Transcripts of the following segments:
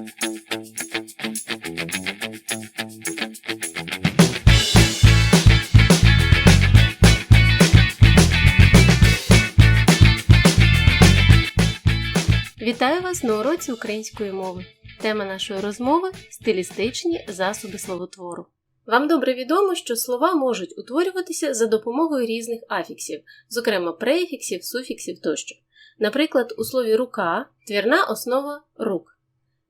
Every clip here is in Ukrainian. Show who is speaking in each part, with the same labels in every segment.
Speaker 1: Вітаю вас на уроці української мови. Тема нашої розмови стилістичні засоби словотвору. Вам добре відомо, що слова можуть утворюватися за допомогою різних афіксів, зокрема префіксів, суфіксів тощо. Наприклад, у слові рука твірна основа рук.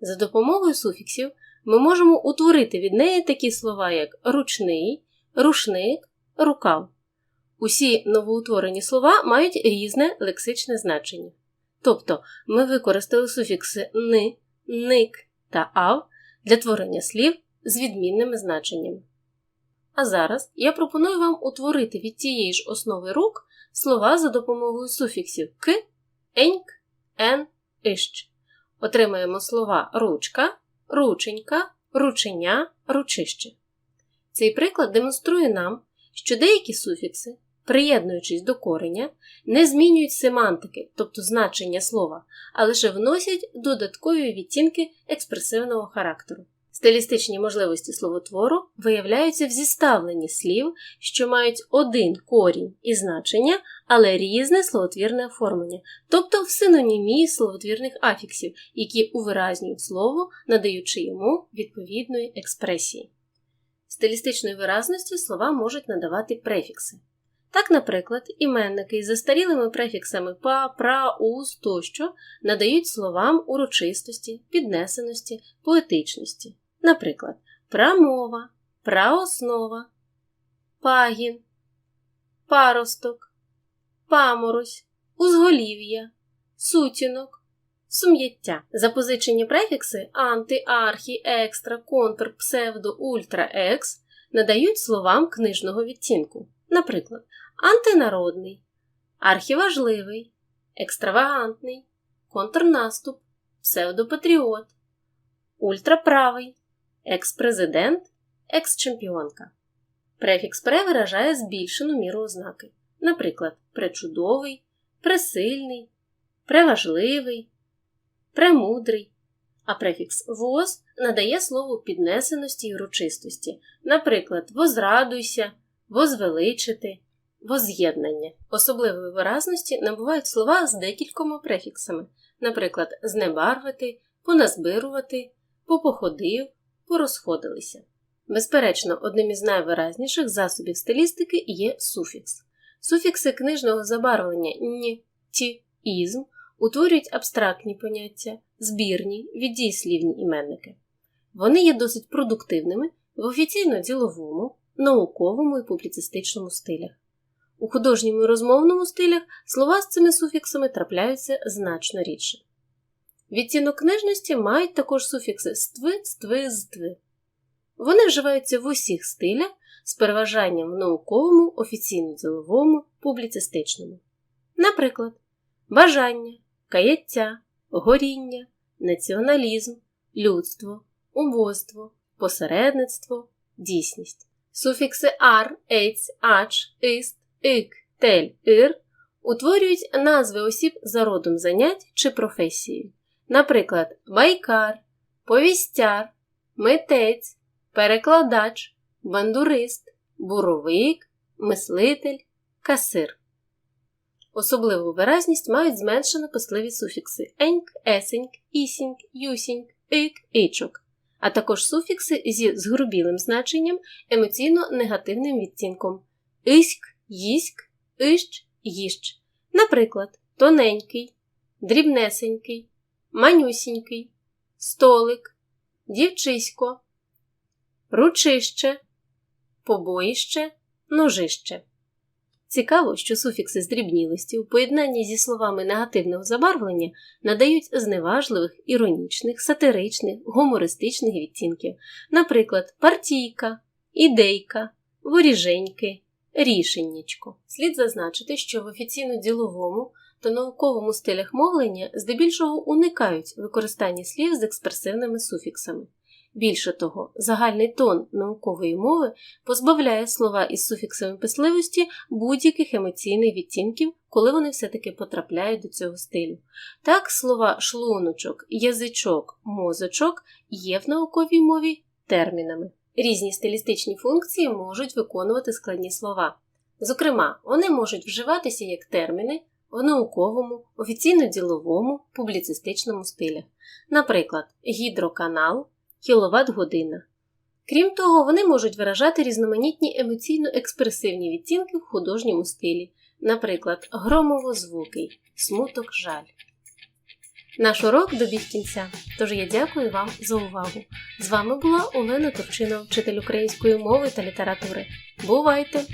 Speaker 1: За допомогою суфіксів ми можемо утворити від неї такі слова, як ручний, рушник, рукав. Усі новоутворені слова мають різне лексичне значення. Тобто ми використали суфікси ни, ник та ав для творення слів з відмінними значеннями. А зараз я пропоную вам утворити від тієї ж основи рук слова за допомогою суфіксів к, еньк, ен, ищ. Отримаємо слова ручка, рученька, рученя, ручище. Цей приклад демонструє нам, що деякі суфікси, приєднуючись до кореня, не змінюють семантики, тобто значення слова, а лише вносять додаткові відтінки експресивного характеру. Стилістичні можливості словотвору виявляються в зіставленні слів, що мають один корінь і значення, але різне словотвірне оформлення, тобто в синонімії словотвірних афіксів, які увиразнюють слово, надаючи йому відповідної експресії. Стилістичної виразності слова можуть надавати префікси. Так, наприклад, іменники із застарілими префіксами па, пра, ус тощо надають словам урочистості, піднесеності, поетичності. Наприклад, прамова, праоснова, пагін, паросток, паморозь, узголів'я, сутінок, сум'яття. Запозичені префікси анти, архі, екстра, контр, псевдо, ультра, екс надають словам книжного відтінку. Наприклад, антинародний, архіважливий, екстравагантний, контрнаступ, псевдопатріот, ультраправий, екс-президент, екс-чемпіонка. Префікс пре виражає збільшену міру ознаки, наприклад, пречудовий, пресильний, преважливий, премудрий, а префікс воз надає слову піднесеності й урочистості, наприклад, возрадуйся, возвеличити, воз'єднання. Особливої виразності набувають слова з декількома префіксами, наприклад, знебарвити, поназбирувати, попоходив, порозходилися. Безперечно, одним із найвиразніших засобів стилістики є суфікс. Суфікси книжного забарвлення ні, ті, ізм утворюють абстрактні поняття, збірні, віддійслівні іменники. Вони є досить продуктивними в офіційно-діловому, науковому і публіцистичному стилях. У художньому і розмовному стилях слова з цими суфіксами трапляються значно рідше. Відтінок книжності мають також суфікси стви, стви, здви. Вони вживаються в усіх стилях з переважанням в науковому, офіційно-діловому, публіцистичному. Наприклад, бажання, каяття, горіння, націоналізм, людство, убоство, посередництво, дійсність. Суфікси ар, ейць, ач, іст, ик, тель, ир утворюють назви осіб за родом занять чи професією. Наприклад, байкар, повістяр, митець, перекладач, бандурист, буровик, мислитель, касир. Особливу виразність мають зменшено писливі суфікси еньк, есеньк, ісіньк, юсіньк, ик, ічок, а також суфікси зі згрубілим значенням емоційно негативним відтінком иськ, їськ, ищ, їщ. Наприклад, тоненький, дрібнесенький, манюсінький, столик, дівчисько, ручище, побоїще, ножище. Цікаво, що суфікси здрібнілості у поєднанні зі словами негативного забарвлення надають зневажливих, іронічних, сатиричних, гумористичних відтінків, наприклад, партійка, ідейка, воріженьки, рішеннячко. Слід зазначити, що в офіційно-діловому та науковому стилях мовлення здебільшого уникають використання слів з експресивними суфіксами. Більше того, загальний тон наукової мови позбавляє слова із суфіксами писливості будь-яких емоційних відтінків, коли вони все-таки потрапляють до цього стилю. Так, слова шлуночок, язичок, мозочок є в науковій мові термінами. Різні стилістичні функції можуть виконувати складні слова. Зокрема, вони можуть вживатися як терміни в науковому, офіційно-діловому, публіцистичному стилях, наприклад, гідроканал, кіловат-година. Крім того, вони можуть виражати різноманітні емоційно-експресивні відтінки в художньому стилі, наприклад, громово-звукий, смуток, жаль. Наш урок добіг кінця, тож я дякую вам за увагу. З вами була Олена Турчинова, вчитель української мови та літератури. Бувайте!